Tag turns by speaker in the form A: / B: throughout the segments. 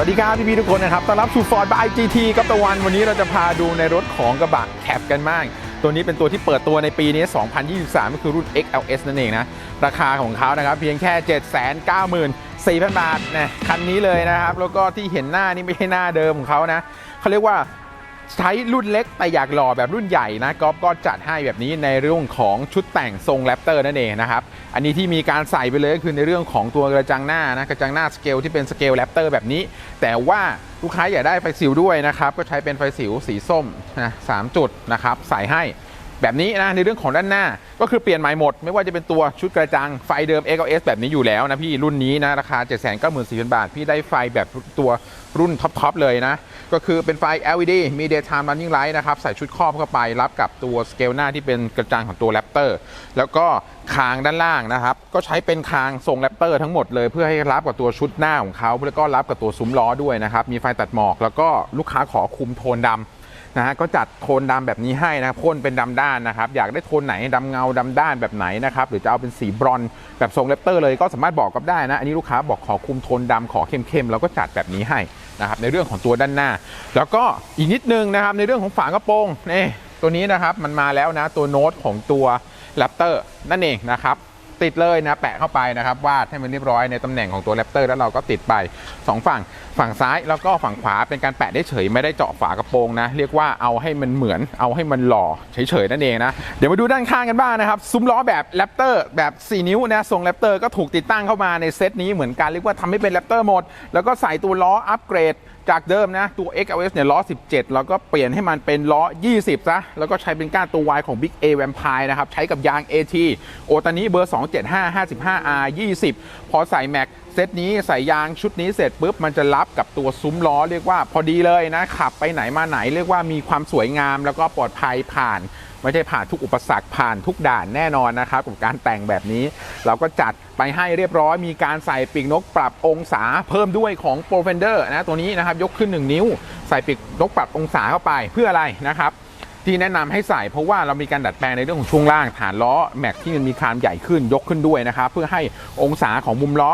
A: สวัสดีครับพี่ๆทุกคนนะครับ ต้อนรับสู่ Ford by GT กับตะวัน วันนี้เราจะพาดูในรถของกระบะแคปกันมากตัวนี้เป็นตัวที่เปิดตัวในปีนี้ 2023 ก็คือรุ่น XLS นั่นเองนะ ราคาของเขานะครับ เพียงแค่ 794,000 บาทนะคันนี้เลยนะครับ แล้วก็ที่เห็นหน้านี่ไม่ใช่หน้าเดิมของเขานะเขาเรียกว่า ใช้รุ่นเล็กแต่อยากหล่อแบบรุ่นใหญ่นะก๊อฟก็จัดให้แบบนี้ในเรื่องของชุดแต่งทรงแรปเตอร์นั่นเองนะครับ อันนี้ที่มีการใส่ไปเลยก็คือในเรื่องของตัวกระจังหน้านะกระจังหน้าสเกลที่เป็นสเกลแรปเตอร์แบบนี้ แต่ว่าลูกค้าอยากได้ไฟสิวด้วยนะครับ ก็ใช้เป็นไฟสิวสีส้มนะสามจุดนะครับใส่ให้ แบบนี้นะในเรื่องของด้านหน้าก็คือเปลี่ยนใหม่หมด ไม่ว่าจะเป็นตัวชุดกระจังไฟเดิม XLS แบบนี้อยู่แล้วนะพี่รุ่นนี้นะราคา 794,000 บาท พี่ได้ไฟแบบตัวรุ่นท็อปๆเลยนะ ก็คือเป็นไฟ LED มี daytime running light นะครับ ใส่ชุดครอบเข้าไปรับกับตัวสเกลหน้าที่เป็นกระจังของตัว Raptor แล้วก็คางด้านล่างนะครับ ก็ใช้เป็นคางทรง Raptor ทั้งหมดเลยเพื่อให้รับกับตัวชุดหน้าของเขาแล้วก็รับกับตัวซุ้มล้อด้วยนะครับมีไฟตัดหมอก แล้วก็ลูกค้าขอคุมโทนดำ นะฮะก็จัดโทนดำแบบนี้ให้นะครับพ่นเป็นดำด้านนะครับอยากได้โทนไหนดำเงาดำด้านแบบไหนนะครับหรือจะเอาเป็นสีบรอนแบบทรงเลปเตอร์เลยก็สามารถบอกกับได้นะอันนี้ลูกค้าบอกขอคุมโทนดำขอเข้มๆเราก็จัดแบบนี้ให้นะครับในเรื่องของตัวด้านหน้า แล้วก็อีกนิดนึงนะครับในเรื่องของฝากระโปรงนี่ตัวนี้นะครับมันมาแล้วนะตัวโน้ตของตัวแรปเตอร์นั่นเองนะครับ ติดเลยนะแปะเข้าไปนะครับวาดให้มันเรียบร้อยในตำแหน่งของตัวแรปเตอร์แล้วเราก็ติดไป 2 ฝั่งฝั่งซ้ายแล้วก็ฝั่งขวาเป็นการแปะได้เฉยไม่ได้เจาะฝากระโปรงนะ เรียกว่าเอาให้มันเหมือนเอาให้มันหล่อเฉยๆนั่นเองนะ เดี๋ยวมาดูด้านข้างกันบ้างนะครับ ซุ้มล้อแบบแรปเตอร์แบบ 4 นิ้วนะทรงแรปเตอร์ก็ถูกติดตั้งเข้ามาในเซตนี้เหมือนกันเรียกว่าทำให้เป็นแรปเตอร์หมด แล้วก็ใส่ตัวล้ออัปเกรดจากเดิมนะตัว XLS เนี่ยล้อ 17 แล้วก็เปลี่ยนให้มันเป็นล้อ 20 ซะ แล้วก็ใช้เป็นก้านตัว Y ของ Big A Vampire นะครับ ใช้กับยาง AT โอตานี้เบอร์275 55R 20 พอใส่แม็กเซตนี้ใส่ยางชุดนี้เสร็จปุ๊บมันจะรับกับตัวซุ้มล้อเรียกว่าพอดีเลยนะ ขับไปไหนมาไหนเรียกว่ามีความสวยงาม แล้วก็ปลอดภัยผ่านไม่ใช่ผ่านทุกอุปสรรคผ่านทุกด่านแน่นอนนะครับกับการแต่งแบบนี้ เราก็จัดไปให้เรียบร้อย มีการใส่ปีกนกปรับองศาเพิ่มด้วยของ p r o f e n d e r นะตัวนี้นะครับยกขึ้น 1 นิ้ว ใส่ปีกนกปรับองศาเข้าไปเพื่ออะไรนะครับ ที่แนะนำให้ใส่เพราะว่าเรามีการดัดแปลงในเรื่องของช่วงล่างฐานล้อแม็กที่มันมีคานใหญ่ขึ้นยกขึ้นด้วยนะครับเพื่อให้องศาของมุมล้อ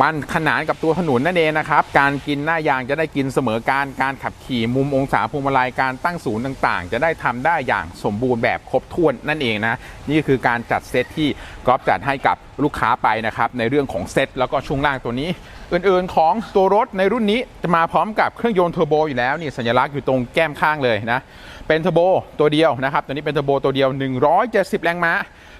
A: มันขนานกับตัวถนนนั่นเองนะครับการกินหน้ายางจะได้กินเสมอการการขับขี่มุมองศาพวงมาลัยการตั้งศูนย์ต่าง ๆ จะได้ทำได้อย่างสมบูรณ์แบบครบถ้วนนั่นเองนะนี่คือการจัดเซตที่กอล์ฟจัดให้กับ ลูกค้าไปนะครับในเรื่องของเซ็ตแล้วก็ช่วงล่างตัวนี้ อื่นๆของตัวรถในรุ่นนี้จะมาพร้อมกับเครื่องยนต์เทอร์โบอยู่แล้วนี่สัญลักษณ์อยู่ตรงแก้มข้างเลยนะเป็นเทอร์โบตัวเดียวนะครับตัวนี้เป็นเทอร์โบตัวเดียว 170 แรงม้า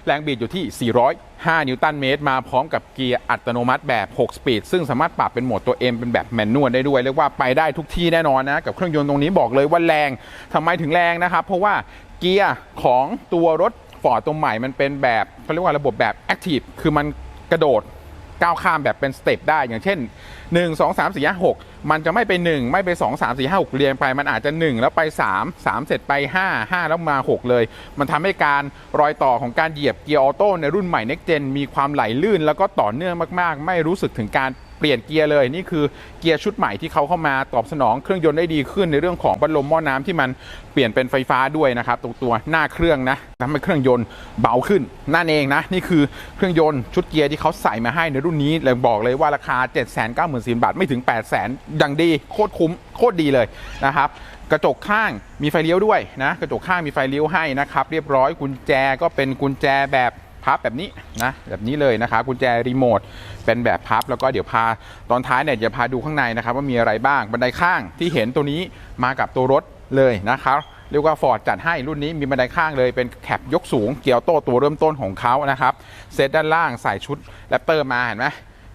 A: แรงบิดอยู่ที่ 405 นิวตันเมตร มาพร้อมกับเกียร์อัตโนมัติแบบ 6 สปีด ซึ่งสามารถปรับเป็นโหมดตัว M เป็นแบบแมนนวลได้ด้วย เรียกว่าไปได้ทุกที่แน่นอนนะ กับเครื่องยนต์ตรงนี้บอกเลยว่าแรง ทำไมถึงแรงนะครับ เพราะว่าเกียร์ของตัวรถ ฟอร์ดตัวใหม่มันเป็นแบบเขาเรียกว่าระบบแบบ Active คือมันกระโดดก้าวข้ามแบบเป็นสเต็ปได้อย่างเช่น 1 2 3 4 5 6 มันจะไม่ไป 1 ไม่ไป 2 3 4 5 6 เรียงไป มันอาจจะ 1 แล้วไป 3 3 เสร็จไป 5 5 แล้วมา 6 เลย มันทำให้การรอยต่อของการเหยียบเกียร์ออโต้ในรุ่นใหม่ Next Gen มีความไหลลื่น แล้วก็ต่อเนื่องมาก ๆ ไม่รู้สึกถึงการ เปลี่ยนเกียร์เลยนี่คือเกียร์ชุดใหม่ที่เขาเข้ามาตอบสนองเครื่องยนต์ได้ดีขึ้นในเรื่องของพัดลมหม้อน้ำที่มันเปลี่ยนเป็นไฟฟ้าด้วยนะครับตรงตัวหน้าเครื่องนะทำให้เครื่องยนต์เบาขึ้นนั่นเองนะนี่คือเครื่องยนต์ชุดเกียร์ที่เขาใส่มาให้ในรุ่นนี้เลยบอกเลยว่าราคา 7 9 0 0 0 0บาทไม่ถึง 8 0 0 0 0 0อย่างดีโคตรคุ้มโคตรดีเลยนะครับกระจกข้างมีไฟเลี้ยวด้วยนะกระจกข้างมีไฟเลี้ยวให้นะครับเรียบร้อยกุญแจก็เป็นกุญแจแบบ พับแบบนี้นะแบบนี้เลยนะครับกุญแจรีโมทเป็นแบบพับแล้วก็เดี๋ยวพาตอนท้ายเนี่ยจะพาดูข้างในนะครับว่ามีอะไรบ้างบันไดข้างที่เห็นตัวนี้มากับตัวรถเลยนะครับเรียกว่าฟอร์ดจัดให้รุ่นนี้มีบันไดข้างเลยเป็นแคปยกสูงเกียวโต้ตัวเริ่มต้นของเขานะครับเซตด้านล่างใส่ชุดแรปเตอร์มาเห็นไหม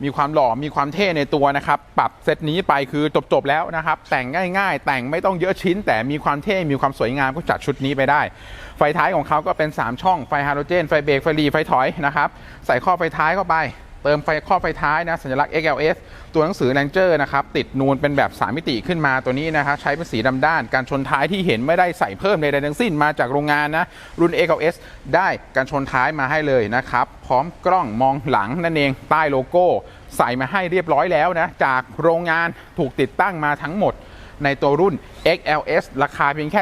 A: มีความหล่อมีความเท่ในตัวนะครับ ปรับเซตนี้ไปคือจบๆแล้วนะครับ แต่งง่ายๆ แต่งไม่ต้องเยอะชิ้น แต่มีความเท่มีความสวยงามก็จัดชุดนี้ไปได้ ไฟท้ายของเขาก็เป็น 3 ช่องไฟฮาโลเจนไฟเบรกไฟรีไฟถอยนะครับใส่ข้อไฟท้ายเข้าไป เติมไฟข้อไฟท้ายนะสัญลักษณ์ XLS ตัวหนังสือ Ranger นะครับติดนูนเป็นแบบ 3 มิติขึ้นมาตัวนี้นะครับใช้เป็นสีดำด้าน การชนท้ายที่เห็นไม่ได้ใส่เพิ่มใดๆทั้งสิ้นมาจากโรงงานนะรุ่น XLS ได้การชนท้ายมาให้เลยนะครับพร้อมกล้องมองหลังนั่นเองใต้โลโก้ ใส่มาให้เรียบร้อยแล้วนะจากโรงงานถูกติดตั้งมาทั้งหมดในตัวรุ่น XLS ราคาเพียงแค่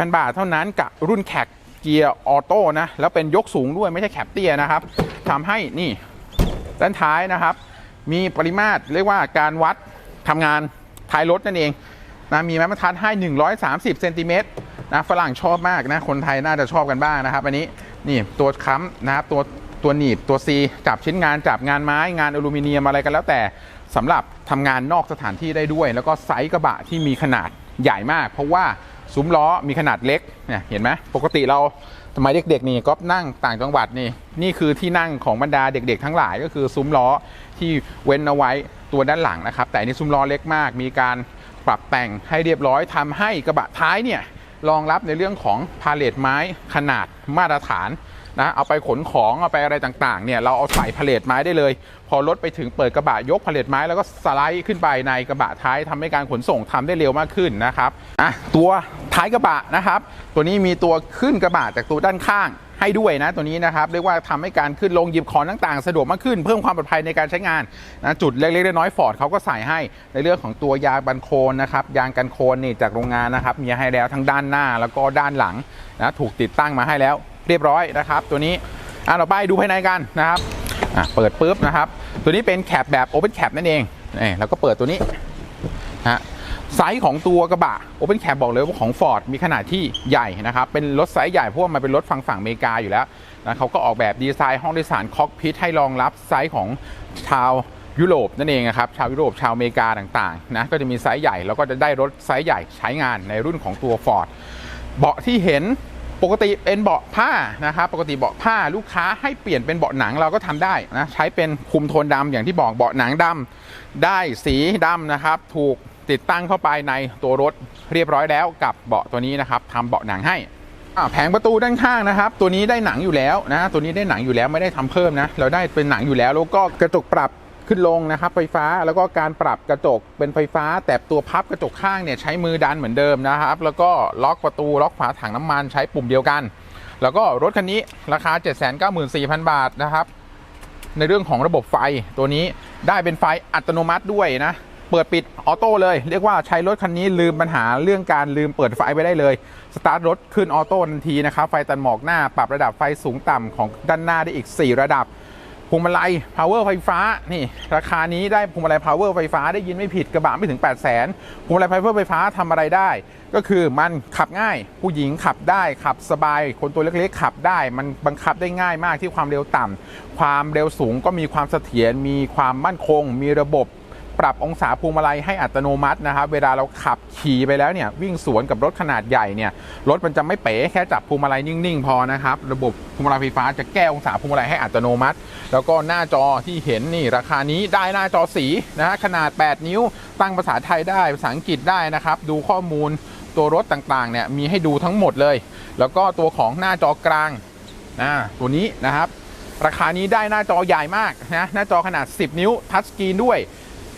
A: 794,000 บาท เท่านั้นกับรุ่นแคก เกียร์ออโต้นะ แล้วเป็นยกสูงด้วยไม่ใช่แคปเตียนะครับทำให้นี่ด้านท้ายนะครับ มีปริมาตรเรียกว่าการวัดทำงานท้ายรถนั่นเองนะมีไม้บรรทัดให้ 130เซนติเมตรนะฝรั่งชอบมากนะ คนไทยน่าจะชอบกันบ้างนะครับ อันนี้นี่ตัวค้ำนะครับตัวตัวหนีบตัว C จับชิ้นงานจับงานไม้งานอลูมิเนียมอะไรกันแล้วแต่สำหรับทำงานนอกสถานที่ได้ด้วย แล้วก็ไซส์กระบะที่มีขนาดใหญ่มาก เพราะว่า ซุ้มล้อมีขนาดเล็กเนี่ยเห็นไหมปกติเราสมัยเด็กๆนี่ก็นั่งต่างจังหวัดนี่นี่คือที่นั่งของบรรดาเด็กๆ ทั้งหลายก็คือซุ้มล้อที่เว้นเอาไว้ตัวด้านหลังนะครับ แต่อันนี่ซุ้มล้อเล็กมาก มีการปรับแต่งให้เรียบร้อยทำให้กระบะท้ายเนี่ยรองรับในเรื่องของพาเลทไม้ขนาดมาตรฐานนะเอาไปขนของเอาไปอะไรต่างๆเนี่ยเราเอาใส่พาเลทไม้ได้เลย พอรถไปถึงเปิดกระบะยกพาเลทไม้แล้วก็สไลด์ขึ้นไปในกระบะท้ายทำให้การขนส่งทำได้เร็วมากขึ้นนะครับอะตัว ท้ายกระบะนะครับ ตัวนี้มีตัวขึ้นกระบะจากตัวด้านข้างให้ด้วยนะตัวนี้นะครับเรียกว่าทำให้การขึ้นลงหยิบของต่างๆ สะดวกมากขึ้น เพิ่มความปลอดภัยในการใช้งานนะจุดเล็กๆน้อยๆฟอร์ดเขาก็ใส่ให้ในเรื่องของตัวยางบันโคลนนะครับยางกันโคลนนี่จากโรงงานนะครับมีให้แล้วทั้งด้านหน้าแล้วก็ด้านหลังนะถูกติดตั้งมาให้แล้ว เรียบร้อยนะครับ ตัวนี้อะเราไปดูภายในกันนะครับอะเปิดปุ๊บนะครับ ตัวนี้เป็นแคปแบบ Open Cap นั่นเองนี่แล้วก็เปิดตัวนี้ฮะ ไซส์ของตัวกระบะ Open Cap บอกเลยว่าของ Ford มีขนาดที่ใหญ่นะครับเป็นรถไซส์ใหญ่เพราะว่ามันเป็นรถฝั่งฝั่งอเมริกาอยู่แล้วนะเขาก็ออกแบบดีไซน์ห้องโดยสารคอกพิทให้รองรับไซส์ของชาวยุโรปนั่นเองนะครับชาวยุโรปชาวอเมริกาต่างๆนะก็จะมีไซส์ใหญ่แล้วก็จะได้รถไซส์ใหญ่ใช้งานในรุ่นของตัว Ford เบาะที่เห็นปกติเป็นเบาะผ้านะครับปกติเบาะผ้าลูกค้าให้เปลี่ยนเป็นเบาะหนังเราก็ทำได้นะใช้เป็นคุมโทนดำอย่างที่บอกเบาะหนังดำได้สีดำนะครับ ถูก ติดตั้งเข้าไปในตัวรถเรียบร้อยแล้วกับเบาะตัวนี้นะครับทำเบาะหนังให้แผงประตูด้านข้างนะครับ ตัวนี้ได้หนังอยู่แล้วนะ ตัวนี้ได้หนังอยู่แล้วไม่ได้ทำเพิ่มนะ เราได้เป็นหนังอยู่แล้ว แล้วก็กระจกปรับขึ้นลงนะครับ ไฟฟ้าแล้วก็การปรับกระจกเป็นไฟฟ้า แต่ตัวพับกระจกข้างเนี่ยใช้มือดันเหมือนเดิมนะครับ แล้วก็ล็อกประตูล็อกฝาถังน้ำมันใช้ปุ่มเดียวกัน แล้วก็รถคันนี้ราคา 794,000 บาทนะครับ ในเรื่องของระบบไฟตัวนี้ได้เป็นไฟอัตโนมัติด้วยนะ เปิดปิดออโต้เลย เรียกว่าใช้รถคันนี้ลืมปัญหาเรื่องการลืมเปิดไฟไปได้เลยสตาร์ทรถขึ้นออโต้ทันทีนะครับไฟตันหมอกหน้าปรับระดับไฟสูงต่ำของด้านหน้าได้อีก 4 ระดับพวงมาลัย power ไฟฟ้านี่ราคานี้ได้พวงมาลัย power ไฟฟ้าได้ยินไม่ผิดกระบะไม่ถึง 8 0 0 0 0 0พวงมาลัย power ไฟฟ้าทำอะไรได้ ก็คือมันขับง่าย ผู้หญิงขับได้ขับสบาย คนตัวเล็กๆขับได้ มันบังคับได้ง่ายมากที่ความเร็วต่ำความเร็วสูงก็มีความเสถียรมีความมั่นคง มีระบบ ปรับองศาพวงมาลัยให้อัตโนมัตินะครับเวลาเราขับขี่ไปแล้วเนี่ยวิ่งสวนกับรถขนาดใหญ่เนี่ยรถมันจะไม่เป๋แค่จับพวงมาลัยนิ่งๆ พอนะครับระบบพวงมาลัยไฟฟ้าจะแก้องศาพวงมาลัยให้อัตโนมัติ แล้วก็หน้าจอที่เห็นนี่ราคานี้ได้หน้าจอสีนะฮะขนาด 8 นิ้ว ตั้งภาษาไทยได้ภาษาอังกฤษได้นะครับดูข้อมูลตัวรถต่างๆเนี่ยมีให้ดูทั้งหมดเลย แล้วก็ตัวของหน้าจอกลางนะตัวนี้นะครับราคานี้ได้หน้าจอใหญ่มากนะหน้าจอขนาด 10 นิ้วทัชสกรีนด้วย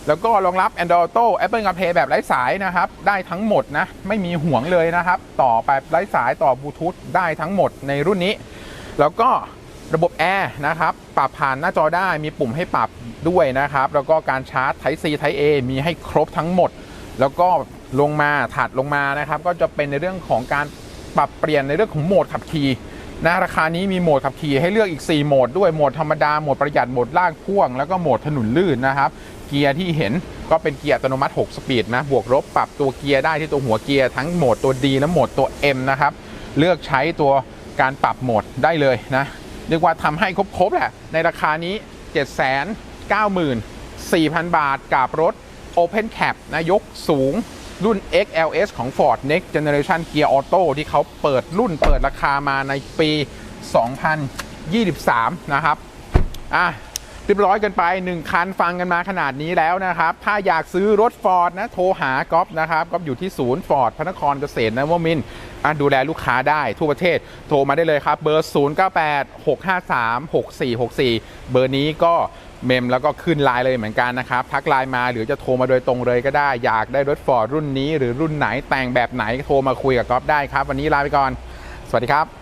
A: แล้วก็รองรับ Android Auto Apple CarPlay แบบไร้สายนะครับ ได้ทั้งหมดนะ ไม่มีห่วงเลยนะครับ ต่อไปไร้สายต่อบลูทูธได้ทั้งหมดในรุ่นนี้ แล้วก็ระบบแอร์นะครับ ปรับผ่านหน้าจอได้มีปุ่มให้ปรับด้วยนะครับ แล้วก็การชาร์จ Type C Type A มีให้ครบทั้งหมด แล้วก็ลงมาถัดลงมานะครับ ก็จะเป็นในเรื่องของการปรับเปลี่ยนในเรื่องของโหมดขับขี่นะราคานี้มีโหมดขับขี่ให้เลือกอีก 4 โหมดด้วยโหมดธรรมดาโหมดประหยัดโหมดลากพ่วง แล้วก็โหมดถนนลื่นนะครับ เกียร์ที่เห็นก็เป็นเกียร์อัตโนมัติ 6 สปีดนะ บวกลบปรับตัวเกียร์ได้ที่ตัวหัวเกียร์ทั้งโหมดตัว D และโหมดตัว M นะครับ เลือกใช้ตัวการปรับโหมดได้เลยนะเรียกว่าทำให้ครบๆแหละ ในราคานี้ 794,000 บาทกับรถ Open Cap นะยกสูงรุ่น XLS ของ Ford Next Generation Gear Auto ที่เขาเปิดรุ่นเปิดราคามาในปี 2023 นะครับ อะ เรียบร้อยกันไป 1 คันฟังกันมาขนาดนี้แล้วนะครับ ถ้าอยากซื้อรถ Ford นะ โทรหาก๊อฟนะครับก๊อฟอยู่ที่ศูนย์ Ford พระนครเกษตรนะวมินดูแลลูกค้าได้ทั่วประเทศ โทรมาได้เลยครับเบอร์ 098 653 6464 เบอร์นี้ก็เมมแล้วก็ขึ้นไลน์เลยเหมือนกันนะครับ ทักไลน์มาหรือจะโทรมาโดยตรงเลยก็ได้ อยากได้รถ Ford รุ่นนี้ หรือรุ่นไหนแต่งแบบไหนโทรมาคุยกับก๊อฟได้ครับ วันนี้ลาไปก่อน สวัสดีครับ